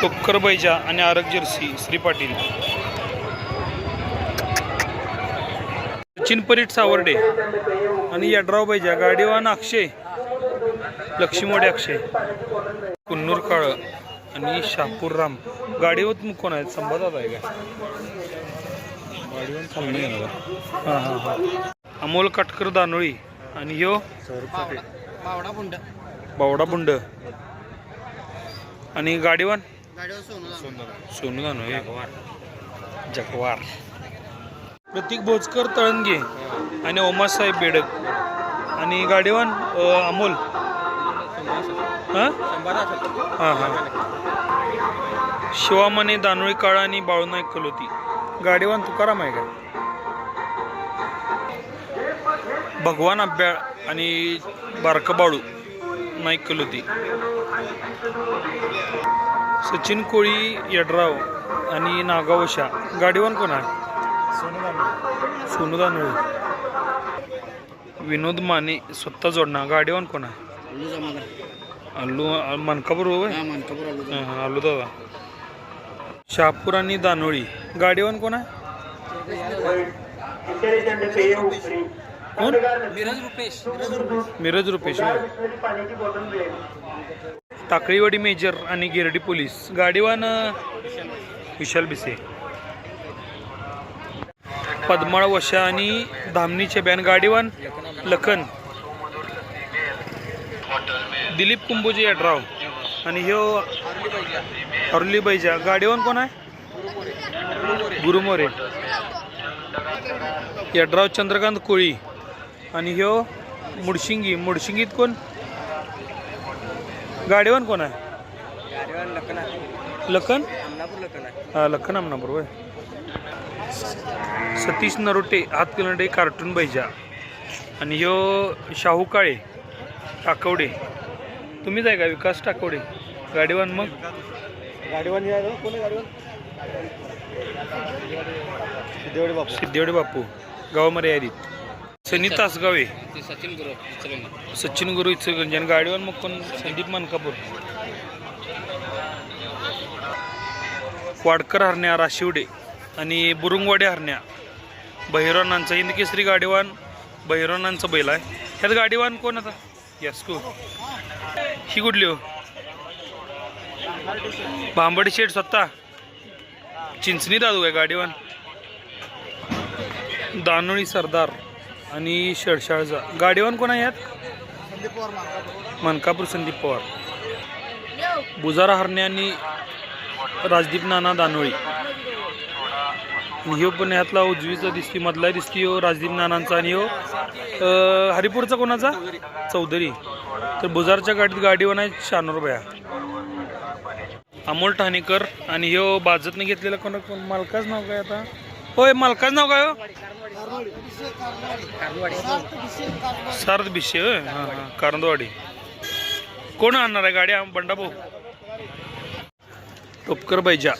टोपकर बैजा आणि आरग जर्सी श्री पाटील. सचिन परीट सावर्डे आणि यड्राव बैजा गाडीवान अक्षय लक्ष्मीवाडी अक्षय कुन्नूर काळ आणि शापूर राम गाडीवर कोण आहेत? संवादात आहे का? गाडीवर हां हां हां. अमोल काटकर दानोळी आणि ह्यो? बावडा बुंड. बावडा बुंड. आणि गाडीवान? सोनं जगवार. प्रतीक भोजकर तळंगे आणि ओमासाहेब बेडक. आणि गाडीवान अमोल. हां? हां हां. शिवामाने दानोळी काळा आणि बाळूनाईक कलोती. गाडीवान तुकाराम आहे का? भगवान अभ्याळ आणि बारका बाळू नाईक कलोती. सचिन कोळी यड्राव आणि नागावशा. गाडीवान कोण आहे? सोनू दानोळी. विनोद माने स्वतः जोडणा गाडीवान कोण आहे? अल्लू मनकापूर हां, हां, आलू दादा. शहापूर आणि दानोळी. गाडीवान कोण आहे? कोण? मिरज रुपेश. मिरज रुपेश. टाकळीवाडी मेजर आणि गिरडी पोलीस. गाडीवान विशाल बिसे पद्माळ वशा आणि धामणीचे बॅन. गाडीवान लखन. दिलीप कुंभोजी यड्राव आणि ह्यो अरुली बैजा गाडीवान कोण आहे? गुरुमोरे यड्राव चंद्रकांत कोळी. आणि ह्यो मुडशिंगी. मुडशिंगीत कोण? गाडीवान कोण आहे? लखन हा लखन आमनापूर होय. सतीश नरोटे हातकलंडे कार्टून बैजा. आणि ह्यो शाहू काळे टाकवडे. तुम्हीच आहे का विकास टाकवडे? गाडीवान मग? गाडीवान कोण गाडीवान? सिद्धेवाडी बापू. सिद्धेवडे बापू. गाव मर्यादित. सनी तासगावे. ते सचिन गुरु सचिन गुरु इचलगंज आणि गाडीवान मग कोण? संदीप मानकापूर. वाडकर हरण्या राशिवडे आणि बुरुंगवाडे हरण्या. बहिरोनांचा हिंद केसरी गाडीवान बहिरोनांचा बैल आहे. ह्यात गाडीवान कोण आता? यास्कू. ही कुठली हो? भांबडी शेठ स्वतः. चिंचणी दादू आहे गाडीवान. दानोळी सरदार. आणि शेडशाळचा गाडीवान कोण आहे यात मनकापूर. संदीप पवार. बुजारा हरणे आणि राजदीप नाना दानोळी. ह्यो पण यातला उजवीचा दिसती मधला दिसती हो राजदीप नानांचा आणि हो अं, हरिपूरचा कोणाचा? चौधरी. तर बुजारच्या गाडीत गाडीवान आहे शानूर बया अमोल ठाणेकर आणि ह्यो बाजतने घेतलेला कोणा कोण मालकाच नाव काय आता? होय मालकाच नाव काय हो? सारद बिशे होय. हां हां कारंदवाडी. कोण आणणार आहे गाडी बंडाभाऊ? टोपकर बैजा.